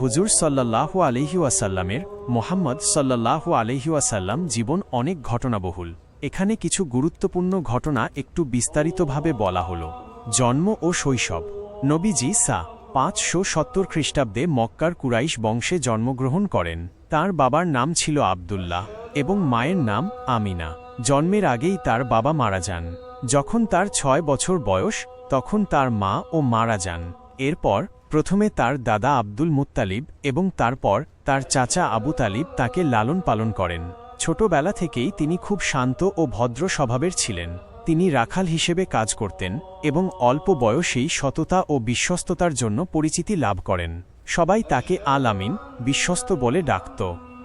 হুজুর সাল্লাল্লাহু আলহিউসাল্লামের মোহাম্মদ সাল্লাল্লাহু আলহিউসাল্লাম জীবন অনেক ঘটনাবহুল। এখানে কিছু গুরুত্বপূর্ণ ঘটনা একটু বিস্তারিতভাবে বলা হল। জন্ম ও শৈশব। নবীজি সা পাঁচশো সত্তর খ্রিস্টাব্দে মক্কার কুরাইশ বংশে জন্মগ্রহণ করেন। তার বাবার নাম ছিল আবদুল্লাহ এবং মায়ের নাম আমিনা। জন্মের আগেই তার বাবা মারা যান। যখন তার ছয় বছর বয়স, তখন তার মা ও মারা যান। এরপর প্রথমে তার দাদা আব্দুল মুত্তালিব এবং তারপর তার চাচা আবু তালিব তাকে লালন পালন করেন। ছোটবেলা থেকেই তিনি খুব শান্ত ও ভদ্র স্বভাবের ছিলেন। তিনি রাখাল হিসেবে কাজ করতেন এবং অল্প বয়সেই সততা ও বিশ্বস্ততার জন্য পরিচিতি লাভ করেন। সবাই তাকে আল আমিন, বিশ্বস্ত বলে ডাকত।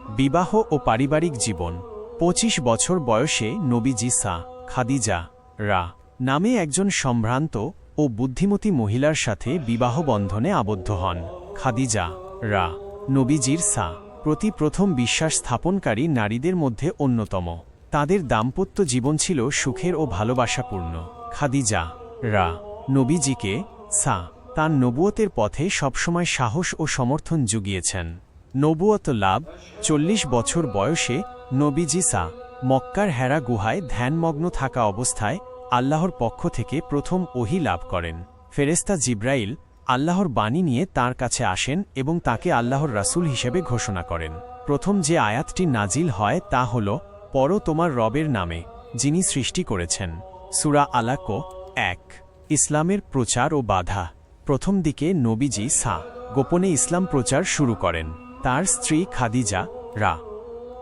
বিবাহ ও পারিবারিক জীবন। পঁচিশ বছর বয়সে নবীজি সা, খাদিজা, রা নামে একজন সম্ভ্রান্ত ও বুদ্ধিমতী মহিলার সাথে বিবাহ বন্ধনে আবদ্ধ হন। খাদিজা, রা, নবীজির সা, প্রতি প্রথম বিশ্বাস স্থাপনকারী নারীদের মধ্যে অন্যতম। তাদের দাম্পত্য জীবন ছিল সুখের ও ভালোবাসাপূর্ণ। খাদিজা, রা, নবীজিকে সা, তার নবুয়তের পথে সবসময় সাহস ও সমর্থন জুগিয়েছেন। নবুয়ত লাভ, চল্লিশ বছর বয়সে নবীজি সা, মক্কার হেরা গুহায় ধ্যানমগ্ন থাকা অবস্থায় আল্লাহর পক্ষ থেকে প্রথম ওহি লাভ করেন। ফেরেস্তা জিব্রাইল আল্লাহর বাণী নিয়ে তার কাছে আসেন এবং তাকে আল্লাহর রাসূল হিসেবে ঘোষণা করেন। প্রথম যে আয়াতটি নাজিল হয় তা হল পর তোমার রবের নামে, যিনি সৃষ্টি করেছেন। সুরা আলাকো এক। ইসলামের প্রচার ও বাধা। প্রথম দিকে নবীজি সা, গোপনে ইসলাম প্রচার শুরু করেন। তার স্ত্রী খাদিজা, রা।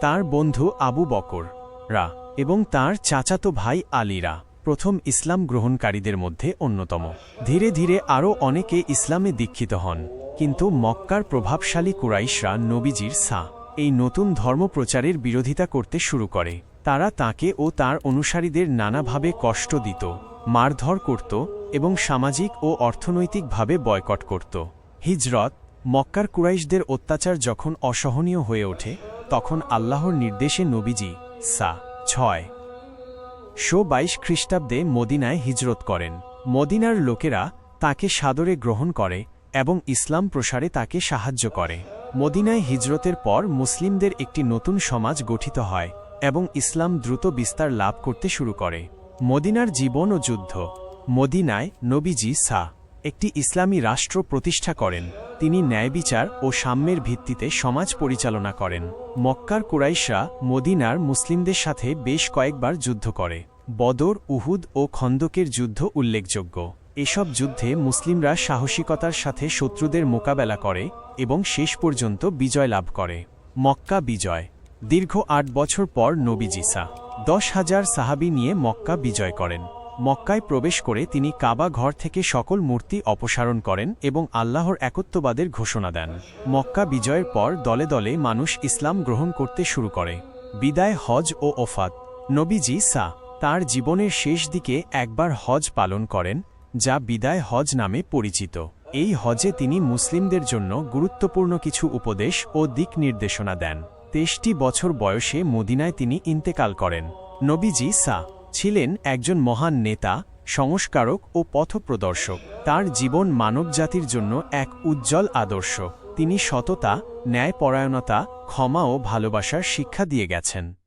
তার বন্ধু আবু বকর, রা। এবং তার চাচাতো ভাই আলীরা প্রথম ইসলাম গ্রহণকারীদের মধ্যে অন্যতম। ধীরে ধীরে আরও অনেকে ইসলামে দীক্ষিত হন, কিন্তু মক্কার প্রভাবশালী কুরাইশরা নবীজির সা, এই নতুন ধর্ম প্রচারের বিরোধিতা করতে শুরু করে। তারা তাকে ও তার অনুসারীদের নানাভাবে কষ্ট দিত, মারধর করত এবং সামাজিক ও অর্থনৈতিকভাবে বয়কট করত। হিজরত, মক্কার কুরাইশদের অত্যাচার যখন অসহনীয় হয়ে ওঠে, তখন আল্লাহর নির্দেশে নবীজি সা, ছয় শো বাইশ খ্রিস্টাব্দে মদিনায় হিজরত করেন। মদিনার লোকেরা তাকে সাদরে গ্রহণ করে এবং ইসলাম প্রসারে তাকে সাহায্য করে। মদিনায় হিজরতের পর মুসলিমদের একটি নতুন সমাজ গঠিত হয় এবং ইসলাম দ্রুত বিস্তার লাভ করতে শুরু করে। মদিনার জীবন ও যুদ্ধ। মদিনায় নবীজি সা একটি ইসলামী রাষ্ট্র প্রতিষ্ঠা করেন। তিনি ন্যায়বিচার ও সাম্যের ভিত্তিতে সমাজ পরিচালনা করেন। মক্কার কুরাইশরা মদিনার মুসলিমদের সাথে বেশ কয়েকবার যুদ্ধ করে। বদর, উহুদ ও খন্দকের যুদ্ধ উল্লেখযোগ্য। এসব যুদ্ধে মুসলিমরা সাহসিকতার সাথে শত্রুদের মোকাবেলা করে এবং শেষ পর্যন্ত বিজয় লাভ করে। মক্কা বিজয়। দীর্ঘ আট বছর পর নবীজিসা দশ হাজার সাহাবি নিয়ে মক্কা বিজয় করেন। মক্কায় প্রবেশ করে তিনি কাবা ঘর থেকে সকল মূর্তি অপসারণ করেন এবং আল্লাহর একত্ববাদের ঘোষণা দেন। মক্কা বিজয়ের পর দলে দলে মানুষ ইসলাম গ্রহণ করতে শুরু করে। বিদায় হজ ও ওফাত। নবীজি সা, তার জীবনের শেষ দিকে একবার হজ পালন করেন, যা বিদায় হজ নামে পরিচিত। এই হজে তিনি মুসলিমদের জন্য গুরুত্বপূর্ণ কিছু উপদেশ ও দিক নির্দেশনা দেন। তেইশটি বছর বয়সে মদিনায় তিনি ইন্তেকাল করেন। নবীজি সা ছিলেন একজন মহান নেতা, সংস্কারক ও পথপ্রদর্শক। তার জীবন মানবজাতির জন্য এক উজ্জ্বল আদর্শ। তিনি সততা, ন্যায়পরায়ণতা, ক্ষমা ও ভালোবাসার শিক্ষা দিয়ে গেছেন।